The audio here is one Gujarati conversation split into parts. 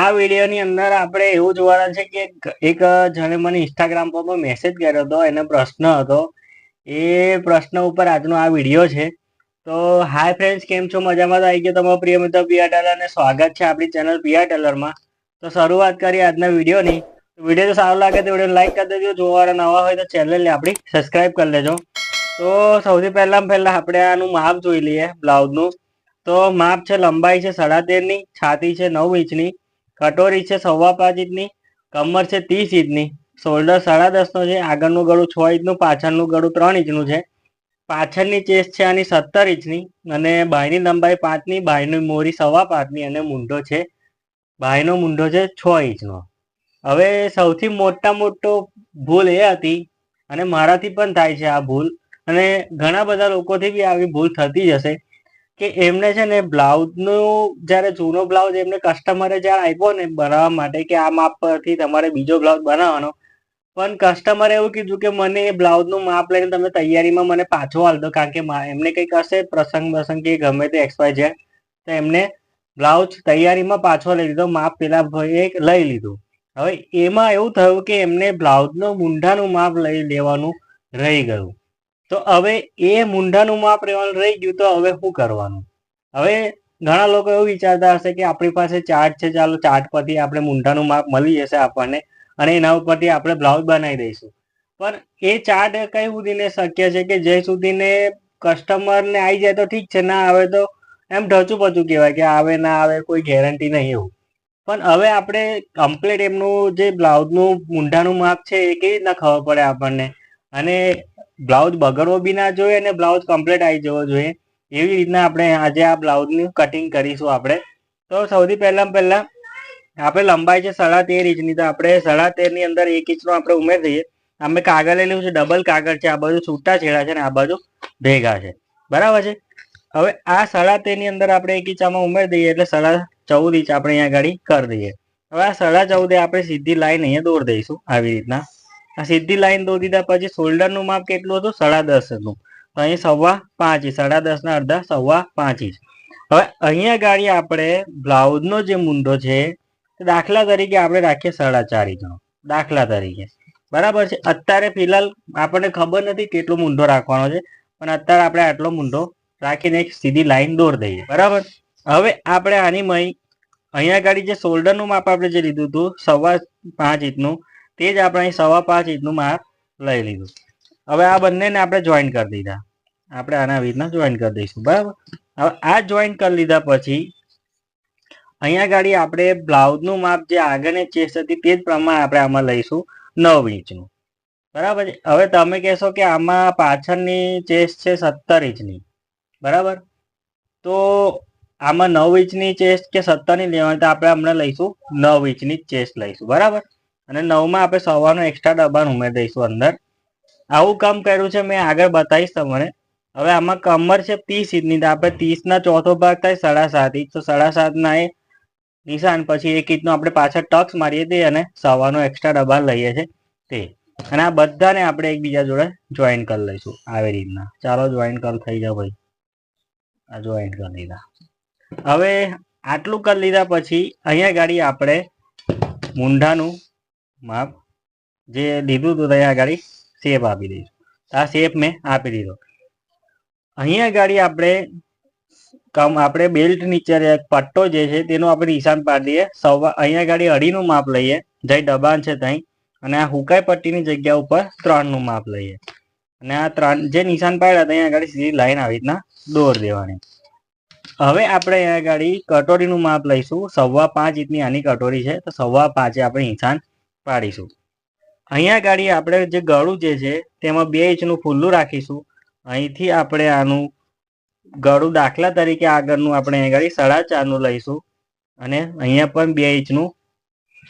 આ વિડીયોની અંદર આપણે એવું જોવાના છે કે એક જણે મને ઇન્સ્ટાગ્રામ પર મેસેજ કર્યો હતો, એને પ્રશ્ન હતો. એ પ્રશ્ન ઉપર આજનો આ વીડિયો છે. તો હાય ફ્રેન્ડ્સ કેમ છો? મજામાં? તો આવી ગયો તમારો પ્રિય મિત્ર પિયા ટેલર અને સ્વાગત છે આપણી ચેનલ પિયા ટેલરમાં તો શરૂઆત કરીએ આજના વિડીયોની. વીડિયો જો સારો લાગે તો વીડિયો લાઈક કરી દેજો. જોવાના નવા હોય તો ચેનલને આપણી સબસ્ક્રાઈબ કરી લેજો. તો સૌથી પહેલાં પહેલાં આપણે આનું માપ જોઈ લઈએ, બ્લાઉઝનું. તો માપ છે લંબાઈ છે સાડા તેરની, છાતી છે નવ ઇંચની. કટોરી છે સવા પાંચ ઇંચની, કમર છે ત્રીસ ઇંચની, શોલ્ડર સાડા દસનો છે, આગળનું ગળું છ ઇંચનું, પાછળનું ગળું ત્રણ ઇંચનું છે. પાછળની ચેસ્ટ છે આની સત્તર ઇંચની અને બાયની લંબાઈ પાંચની, બાયની મોરી સવા પાંચની અને મૂંઢો છે, બાયનો મૂંઢો છે છ ઇંચનો. હવે સૌથી મોટા મોટો ભૂલ એ હતી અને મારાથી પણ થાય છે આ ભૂલ અને ઘણા બધા લોકોથી બી આવી ભૂલ થતી જ હશે. કે એમને છે ને બ્લાઉઝનું, જ્યારે જૂનો બ્લાઉઝ એમને કસ્ટમરે જ્યારે આપ્યો ને બનાવવા માટે કે આ માપ પરથી તમારે બીજો બ્લાઉઝ બનાવવાનો, પણ કસ્ટમરે એવું કીધું કે મને એ બ્લાઉઝનું માપ લઈને તમે તૈયારીમાં મને પાછો હાલ દો, કારણ કે એમને કંઈક હશે પ્રસંગ પ્રસંગ કે ગમે તે એક્સપાય છે તો એમને બ્લાઉઝ તૈયારીમાં પાછો લઈ લીધો, માપ પેલા ભાઈએ લઈ લીધું. હવે એમાં એવું થયું કે એમને બ્લાઉઝનું મૂંઢાનું માપ લઈ લેવાનું રહી ગયું. તો હવે એ મૂંઢાનું માપ રહેવાનું રહી ગયું તો હવે શું કરવાનું? હવે ઘણા લોકો એવું વિચારતા હશે કે આપણી પાસે ચાર્ટ છે, ચાલો ચાર્ટ પરથી આપણે મૂંઢાનું માપ મળી જશે આપણને અને એના ઉપરથી આપણે બ્લાઉઝ બનાવી દઈશું. પણ એ ચાર્ટ કઈ સુધીને શક્ય છે કે જે સુધીને કસ્ટમરને આવી જાય તો ઠીક છે, ના આવે તો એમ ઢચું પચું કહેવાય કે આવે, ના આવે કોઈ ગેરંટી નહીં એવું. પણ હવે આપણે કમ્પ્લીટ એમનું જે બ્લાઉઝનું મૂંઢાનું માપ છે એ કેવી રીતના ખબર પડે આપણને? અને બ્લાઉઝ બગડવો બી ના જોઈએ અને બ્લાઉઝ કમ્પ્લીટ આવી જવો જોઈએ. એવી રીતના આપણે આજે આ બ્લાઉઝની કટિંગ કરીશું આપણે. તો સૌથી પહેલાં પહેલાં આપણે લંબાઈ છે સાડા તેર ઇંચની. તો આપણે સાડા તેરની અંદર એક ઇંચનો આપણે ઉમેર દઈએ. અમે કાગળ લેલું છે ડબલ કાગળ છે. આ બાજુ છૂટા છેડા છે ને આ બાજુ ભેગા છે. બરાબર છે? હવે આ સાડા તેરની અંદર આપણે એક ઇંચ આમાં ઉમેરી દઈએ એટલે સાડા ચૌદ ઇંચ આપણે અહીંયા ગાડી કરી દઈએ. હવે આ સાડા ચૌદે આપણે સીધી લાઈન અહીંયા દોર દઈશું. આવી રીતના આ સીધી લાઈન દોરી દીધા પછી શોલ્ડરનું માપ કેટલું હતું? સાડા દસનું તો અહીં સવા પાંચ ઇંચ, સાડા દસના અડધા સવા પાંચ ઇંચ. હવે અહીંયા ગાડી આપણે બ્લાઉઝનો જે મુંડો છે દાખલા તરીકે આપણે રાખીએ સાડા ચાર ઇંચનો. દાખલા તરીકે. બરાબર છે? અત્યારે ફિલહાલ આપણને ખબર નથી કેટલો મુંડો રાખવાનો છે, પણ અત્યારે આપણે આટલો મુંડો રાખીને એક સીધી લાઈન દોર દઈએ. બરાબર? હવે આપણે આની મય અહીંયા ગાડી જે શોલ્ડરનું માપ આપણે જે લીધું હતું, સવા પાંચ ઇંચનું તે જ આપણે અહીં સવા પાંચ ઇંચનું માપ લઈ લીધું. હવે આ બંનેને આપણે જોઈન કરી દીધા. આપણે આના આવી રીતના જોઈન કરી દઈશું. બરાબર? હવે આ જોઈન કરી લીધા પછી અહીંયા ગાડી આપણે બ્લાઉઝનું માપ જે આગળની ચેસ્ટ હતી તે જ પ્રમાણે આપણે આમાં લઈશું નવ ઇંચનું. બરાબર હવે તમે કહેશો કે આમાં પાછળની ચેસ્ટ છે સત્તર ઇંચની. બરાબર? તો આમાં નવ ઇંચની ચેસ્ટ કે સત્તરની લેવાની તો આપણે હમણાં લઈશું નવ ઇંચની ચેસ્ટ લઈશું. બરાબર? અને નવમાં આપણે સવારનો એક્સ્ટ્રા ડબ્બાનું ઉમેરી દઈશું અંદર. આવું કામ કર્યું છે, મેં આગળ બતાવીશ તમને. હવે આમાં કમર છે ત્રીસ ઇંચની, તો આપણે ત્રીસના ચોથો ભાગ થાય સાડા સાત ઇંચ. તો સાડા સાતના એ નિશાન, પછી એક ઇંચનો આપણે પાછળ ટક્સ મારીએ તે અને સવાનો એક્સ્ટ્રા ડબ્બા લઈએ છીએ તે. અને આ બધાને આપણે એકબીજા જોડે જોઈન કરી લઈશું, આવી રીતના. ચાલો જોઈન કર થઈ જાવ ભાઈ. આ જોઈન કરી લીધા. હવે આટલું કરી લીધા પછી અહીંયા ગાડી આપણે મૂંઢાનું માપ, જે લીધું હતું ત્યાં ગાડી શેપ આપી દઈશું. આ શેપ મેં આપી દીધો. અહીંયા ગાડી આપણે કમ, આપણે બેલ્ટ નીચે પટ્ટો જે છે તેનો આપણે નિશાન પાડી દઈએ. સવા, અહીંયા ગાડી અઢીનું માપ લઈએ. જઈ દબાણ છે ત્યાં. અને આ હુકાઈ પટ્ટીની જગ્યા ઉપર ત્રણનું માપ લઈએ. અને આ ત્રણ, જે નિશાન પાડ્યા ત્યાં આગળ સીધી લાઈન આવી રીતના દોર દેવાની. હવે આપણે અહીંયા ગાડી કટોરીનું માપ લઈશું. સવા પાંચ ઇંચની આની કટોરી છે. તો સવા પાંચે આપણે નિશાન પાડીશું. અહીંયા ગાડી આપણે જે ગળું જે છે, તેમાં બે ઇંચનું ખુલ્લું રાખીશું. અહીંથી આપણે આનું ગળું દાખલા તરીકે આગળનું આપણે અહીંયા ગાડી સાડા ચારનું લઈશું અને અહીંયા પણ બે ઇંચનું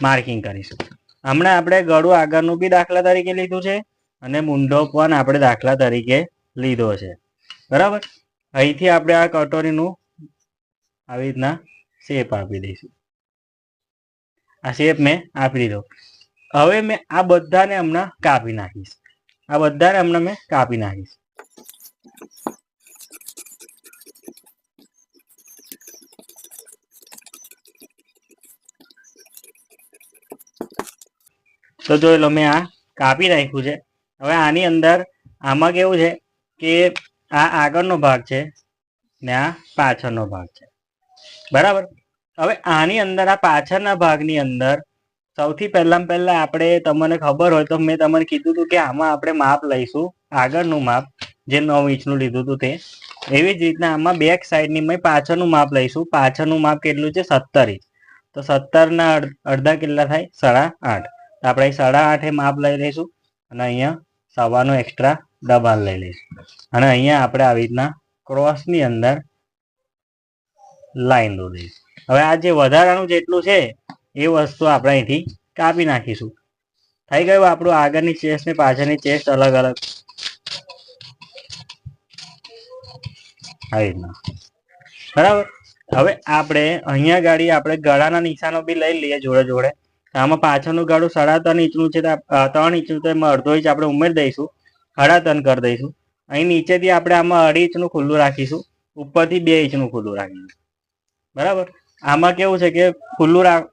માર્કિંગ કરીશું. હમણાં આપણે ગળું આગળનું બી દાખલા તરીકે લીધું છે અને મૂંઢો પણ આપણે દાખલા તરીકે લીધો છે. બરાબર? અહીંથી આપણે આ કટોરીનું આવી રીતના શેપ આપી દઈશું. આ શેપ મેં આપી દીધો. હવે મેં આ બધાને હમણાં કાપી નાખીશ. આ બધાને હમણાં મેં કાપી નાખીશ. તો જોઈ લો, મેં આ કાપી નાખ્યું છે. હવે આની અંદર આમાં કેવું છે કે આ આગળનો ભાગ છે ને આ પાછળનો ભાગ છે. બરાબર? હવે આની અંદર, આ પાછળના ભાગની અંદર સૌથી પહેલા પહેલા આપણે તમને ખબર હોય તો મેં તમને કીધું હતું કે આમાં આપણે માપ લઈશું, આગળનું માપ, જે નવ ઇંચનું લીધું હતું તે. એવી જ રીતના આમાં બેક સાઈડની મેં પાછળનું માપ લઈશું. પાછળનું માપ કેટલું છે? સત્તર ઇંચ. તો સત્તરના અડધા કેટલા થાય? સાડા આઠ. આપણે સાડા આઠે માપ લઈ લઈશું અને અહીંયા સવાનો એક્સ્ટ્રા દબાણ લઈ લઈશું. અને અહીંયા આપણે આવી રીતના ક્રોસની અંદર લાઈન દોરીશું. હવે આ જે વધારાનું જેટલું છે એ વસ્તુ આપણે અહીંથી કાપી નાખીશું. થઈ ગયું આપણું આગળની ચેસ્ટ ને પાછળની ચેસ્ટ અલગ અલગ. આવી રીતના. બરાબર? હવે આપણે અહીંયા ગાડી આપણે ગળાના નિશાનો બી લઈ લઈએ જોડે જોડે. આમાં પાછળનું ગાડું સાડા ત્રણ ઇંચનું છે ત્રણ ઇંચનું તો એમાં અડધો ઇંચ આપણે ઉમેરી દઈશું. સાડા ત્રણ કરી દઈશું. અહીં નીચેથી આપણે આમાં અઢી ઇંચનું ખુલ્લું રાખીશું. ઉપરથી બે ઇંચનું ખુલ્લું રાખીશું. બરાબર? આમાં કેવું છે કે ખુલ્લું રાખ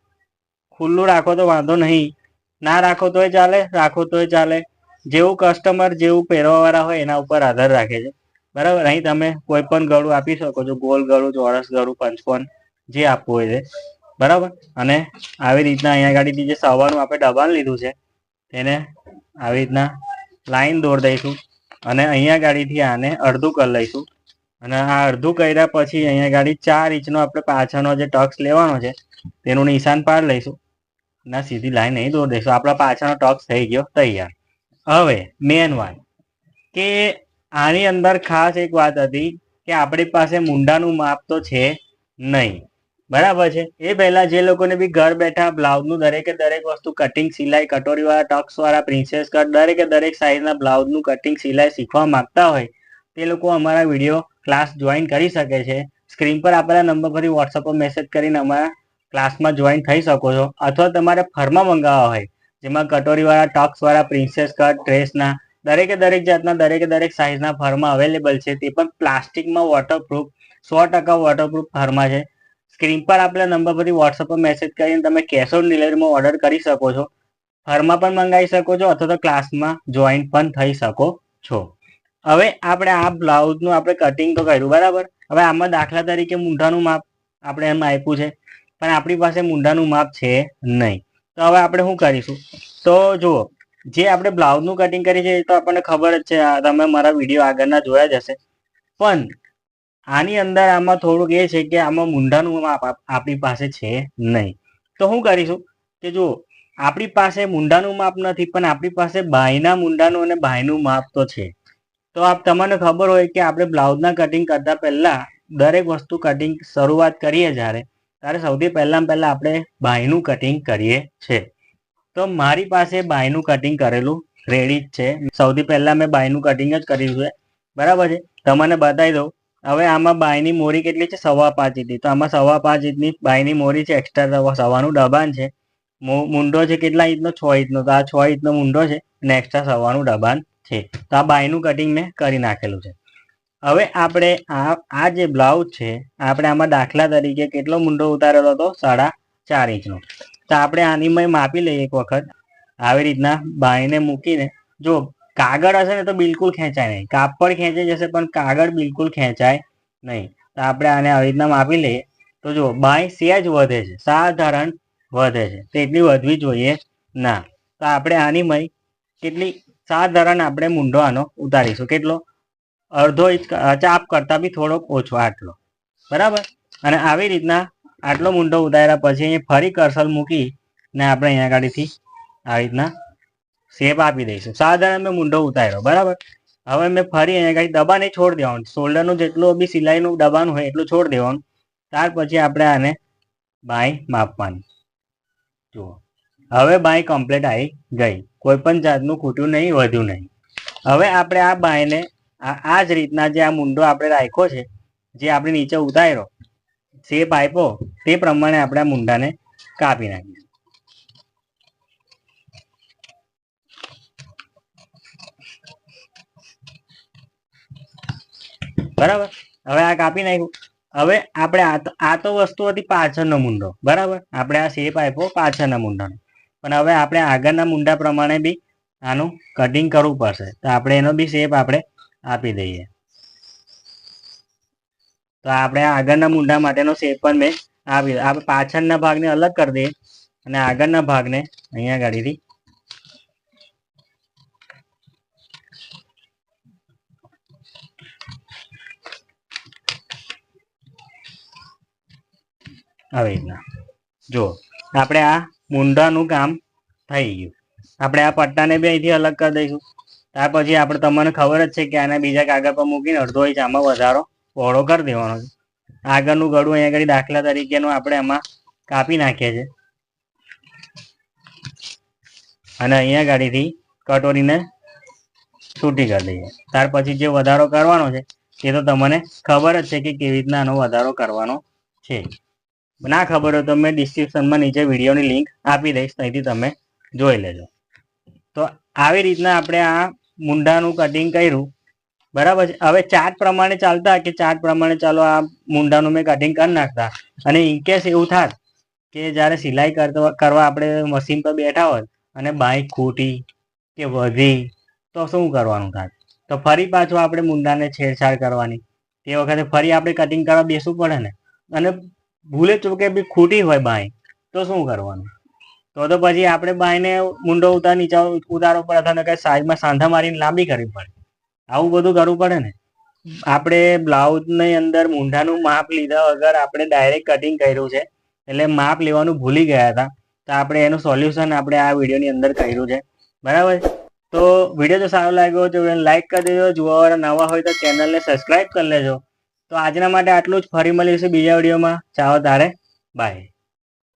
ખુલ્લું રાખો તો વાંધો નહીં. ના રાખો તોય ચાલે, રાખો તોય ચાલે. જેવું કસ્ટમર જેવું પહેરવાવાળા હોય એના ઉપર આધાર રાખે છે. બરાબર? અહીં તમે કોઈ પણ ગળું આપી શકો છો, ગોલ ગળું, ચોરસ ગળું, પંચકોન, જે આપવું હોય છે બરાબર? અને આવી રીતના અહીંયા ગાડીથી જે સવાનું આપણે દબાણ લીધું છે, તેને આવી રીતના લાઈન દોર દઈશું. અને અહીંયા ગાડીથી આને અડધું કરી લઈશું. અને આ અડધું કર્યા પછી અહીંયા ગાડી ચાર ઇંચનો આપણે પાછળનો જે ટક્સ લેવાનો છે, તેનું નિશાન પાડ લઈશું. ના, સીધી લાઈન નહીં દોર દેશો આપણા પાછળનો ટોક થઈ ગયો, તૈયાર. હવે મેન વાત. કે આની અંદર ખાસ એક વાત હતી કે આપણી પાસે મુંડાનું માપ તો છે નહીં. બરાબર છે? એ પહેલા જે લોકોને બી ઘર બેઠા બ્લાઉઝનું દરેકે દરેક વસ્તુ કટિંગ સિલાઈ, કટોરીવાળા ટક્સ વાળા પ્રિન્સેસ કટ દરેકે દરેક સાઈઝના બ્લાઉઝનું કટિંગ સિલાઈ શીખવા માંગતા હોય, તે લોકો અમારા વીડિયો ક્લાસ જોઈન કરી શકે છે. સ્ક્રીન પર આપેલા નંબર પરથી વોટ્સઅપ પર મેસેજ કરીને અમારા ક્લાસમાં જોઈન થઈ શકો છો અથવા તમારે ફર્મા મંગાવવા હોય, જેમાં કટોરીવાળા ટક્સવાળા પ્રિન્સેસ કટ ડ્રેસના, દરેકે દરેક જાતના, દરેકે દરેક સાઇઝના ફર્મા અવેલેબલ છે. તે પણ પ્લાસ્ટિકમાં વોટરપ્રૂફ સો ટકા વોટરપ્રૂફ ફર્મા છે. સ્ક્રીન પર આપેલા નંબર પરથી વોટ્સઅપ પર મેસેજ કરીને તમે કેશ ઓન ડિલિવરીમાં ઓર્ડર કરી શકો છો. ફર્મા પણ મંગાવી શકો છો અથવા તો ક્લાસમાં જોઈન પણ થઈ શકો છો. હવે આપણે આ બ્લાઉઝનું આપણે કટિંગ તો કર્યું, બરાબર? હવે આમાં દાખલા તરીકે મૂંઢાનું માપ આપણે એમ આપ્યું છે. પણ આપણી પાસે મૂંઢાનું માપ છે નહીં. તો હવે આપણે શું કરીશું? તો જુઓ, જે આપણે બ્લાઉઝનું કટિંગ કરી છે તો આપણને ખબર જ છે તમે મારા વીડિયો આગળના જોયા જ હશે. પણ આની અંદર આમાં થોડુંક એ છે કે આમાં મૂંઢાનું માપ આપણી પાસે છે નહીં. તો શું કરીશું? કે જુઓ, આપણી પાસે મૂંઢાનું માપ નથી, પણ આપણી પાસે બાયના મૂંઢાનું અને બાયનું માપ તો છે. તો આપ, તમને ખબર હોય કે આપણે બ્લાઉઝના કટિંગ કરતા પહેલા દરેક વસ્તુ કટિંગ શરૂઆત કરીએ જ્યારે ત્યારે સૌથી પહેલાં પહેલા આપણે બાયનું કટિંગ કરીએ છે. તો મારી પાસે બાયનું કટિંગ કરેલું રેડી જ છે. સૌથી પહેલા મેં બાયનું કટિંગ જ કર્યું છે. બરાબર છે? તમને બતાવી દઉં. હવે આમાં બાયની મોરી કેટલી છે? સવા પાંચ ઇંચની. તો આમાં સવા પાંચ ઇંચની બાયની મોરી છે એક્સ્ટ્રા સવાનું દબાણ છે. મુંડો છે કેટલા ઇંચનો? છ ઇંચનો. તો આ છ ઇંચનો મુંડો છે અને એક્સ્ટ્રા સવાનું ડબાન છે. તો આ બાયનું કટિંગ મેં કરી નાખેલું છે. હવે આપણે આ આ જે બ્લાઉઝ છે, આપણે આમાં દાખલા તરીકે કેટલો મુંડો ઉતારેલો હતો? સાડા ચાર ઇંચનો. તો આપણે આની મેં માપી લઈએ એક વખત. આવી રીતના બાઈને મૂકીને. જો કાગળ હશે ને તો બિલકુલ ખેંચાય નહીં. કાપડ ખેંચાઈ જશે, પણ કાગળ બિલકુલ ખેંચાય નહીં. તો આપણે આને આવી રીતના માપી લઈએ. તો જો, બાય સેજ વધે છે. સાધારણ વધે છે. તો એટલી વધવી જોઈએ ના. તો આપણે આની મય કેટલી સાધારણ આપણે મુંડો આનો ઉતારીશું. કેટલો? અડધો ઇંચ ચાપ કરતાં બી થોડોક ઓછો આટલો. બરાબર? અને આવી રીતના આટલો મુંડો ઉતાર્યા પછી અહીં ફરી કરસલ મૂકી ને આપણે અહીંયા ગાડીથી આવી રીતના શેપ આપી દઈશું. સાધારણ મેં મુંડો ઉતાર્યો, બરાબર? હવે મેં ફરી અહીંયા ગાડી દબાને છોડ દેવાનું. શોલ્ડરનું જેટલું બી સિલાઈનું દબાણ હોય એટલું છોડ દેવાનું. ત્યાર પછી આપણે આને બાય માપવાની. જુઓ. હવે બાય કમ્પ્લીટ આવી ગઈ. કોઈ પણ જાતનું ખૂટ્યું નહીં, વધ્યું નહીં. હવે આપણે આ બાયને આ જ રીતના જે આ મુંડો આપણે રાખ્યો છે, જે આપણે નીચે ઉતાર્યો શેપ આપ્યો તે પ્રમાણે આપણે આ મુંડાને કાપી નાખીશું. બરાબર? હવે આ કાપી નાખ્યું. હવે આપણે આ તો વસ્તુ હતી પાછળનો મુંડો. બરાબર? આપણે આ શેપ આપ્યો પાછળના મુંડાનો. પણ હવે આપણે આગળના મુંડા પ્રમાણે બી આનું કટિંગ કરવું પડશે. તો આપણે એનો બી શેપ આપણે આપી દઈએ. તો આપણે આગળના મુંડા માટેનો શેપ પણ મેં આપી આપણે પાછળના ભાગને અલગ કરી દઈએ અને આગળના ભાગને અહીંયા ગાડીથી આવી રીતના. જો આપણે આ મૂંઢાનું કામ થઈ ગયું. આપણે આ પટ્ટાને બી અહીંથી અલગ કરી દઈશું. ત્યાર પછી આપણે તમને ખબર જ છે કે આને બીજા કાગળ પર મૂકીને અડધો ઇંચ આમાં વધારો પહોળો કરી દેવાનો છે. આગળનું ગળું અહીંયા આગળ દાખલા તરીકેનું આપણે આમાં કાપી નાખીએ છીએ. અને અહીંયા ગાડીથી કટોરીને છૂટી કરી દઈએ. ત્યાર પછી જે વધારો કરવાનો છે, એ તો તમને ખબર જ છે કે કેવી રીતના આનો વધારો કરવાનો છે. ના ખબર હોય તો મેં ડિસ્ક્રિપ્શનમાં નીચે વિડીયોની લિંક આપી દઈશ, ત્યાંથી તમે જોઈ લેજો. તો આવી રીતના આપણે આ મુંડાનું કટિંગ કર્યું. બરાબર છે? હવે ચાર્ટ પ્રમાણે ચાલતા કે ચાર્ટ પ્રમાણે ચાલો આ મુંડાનું મેં કટિંગ કરી નાખતા? અને ઇનકેસ એવું થાત કે જ્યારે સિલાઈ કરવા આપણે મશીન પર બેઠા હોય અને બાઇક ખૂટી કે વધી, તો શું કરવાનું થાય તો ફરી પાછું આપણે મુંડાને છેડછાડ કરવાની. તે વખતે ફરી આપણે કટિંગ કરવા બેસવું પડે ને? અને ભૂલે ચૂકે બી ખૂટી હોય બાઈ તો શું કરવાનું? તો તો પછી આપણે બાયને મુંડો ઉતાર, નીચે ઉતારવો પડે અથવા કઈ સાઈડમાં સાંધા મારીને લાંબી કરવી પડે. આવું બધું કરવું પડે ને. આપણે બ્લાઉઝની અંદર મૂંઢાનું માપ લીધા વગર આપણે ડાયરેક્ટ કટિંગ કર્યું છે. એટલે માપ લેવાનું ભૂલી ગયા હતા. તો આપણે એનું સોલ્યુશન આપણે આ વિડીયોની અંદર કર્યું છે. બરાબર? તો વીડિયો જો સારો લાગ્યો તો લાઈક કરી દેજો. જોવાવાળા નવા હોય તો ચેનલને સબસ્ક્રાઈબ કરી લેજો. તો આજના માટે આટલું જ. ફરી મળીશું બીજા વિડીયોમાં ચાલો તારે. બાય